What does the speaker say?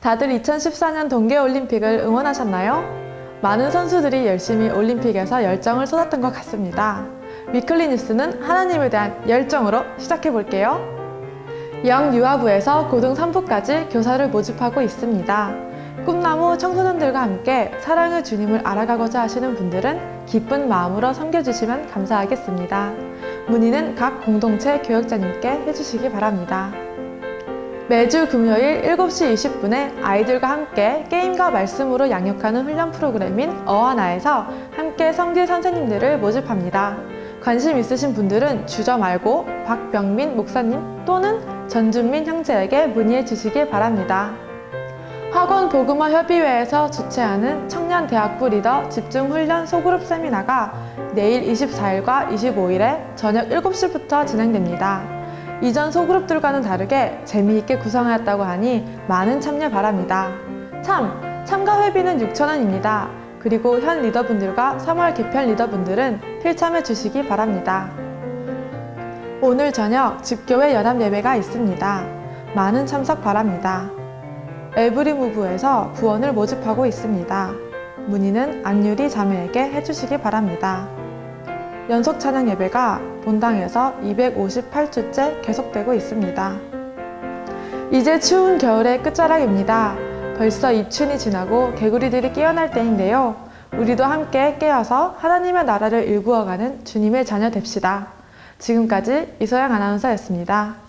다들 2014년 동계올림픽을 응원하셨나요? 많은 선수들이 열심히 올림픽에서 열정을 쏟았던 것 같습니다. 위클리 뉴스는 하나님에 대한 열정으로 시작해 볼게요. 영유아부에서 고등 3부까지 교사를 모집하고 있습니다. 꿈나무 청소년들과 함께 사랑의 주님을 알아가고자 하시는 분들은 기쁜 마음으로 섬겨주시면 감사하겠습니다. 문의는 각 공동체 교역자님께 해주시기 바랍니다. 매주 금요일 7시 20분에 아이들과 함께 게임과 말씀으로 양육하는 훈련 프로그램인 어하나에서 함께 성질 선생님들을 모집합니다. 관심 있으신 분들은 주저 말고 박병민 목사님 또는 전준민 형제에게 문의해 주시기 바랍니다. 학원 보그마 협의회에서 주최하는 청년 대학부 리더 집중 훈련 소그룹 세미나가 내일 24일과 25일에 저녁 7시부터 진행됩니다. 이전 소그룹들과는 다르게 재미있게 구성하였다고 하니 많은 참여 바랍니다. 참, 참가 회비는 6,000원입니다. 그리고 현 리더분들과 3월 개편 리더분들은 필참해 주시기 바랍니다. 오늘 저녁 집교회 연합 예배가 있습니다. 많은 참석 바랍니다. 에브리무브에서 부원을 모집하고 있습니다. 문의는 안유리 자매에게 해주시기 바랍니다. 연속 찬양 예배가 본당에서 258주째 계속되고 있습니다. 이제 추운 겨울의 끝자락입니다. 벌써 입춘이 지나고 개구리들이 깨어날 때인데요. 우리도 함께 깨어서 하나님의 나라를 일구어가는 주님의 자녀 됩시다. 지금까지 이소영 아나운서였습니다.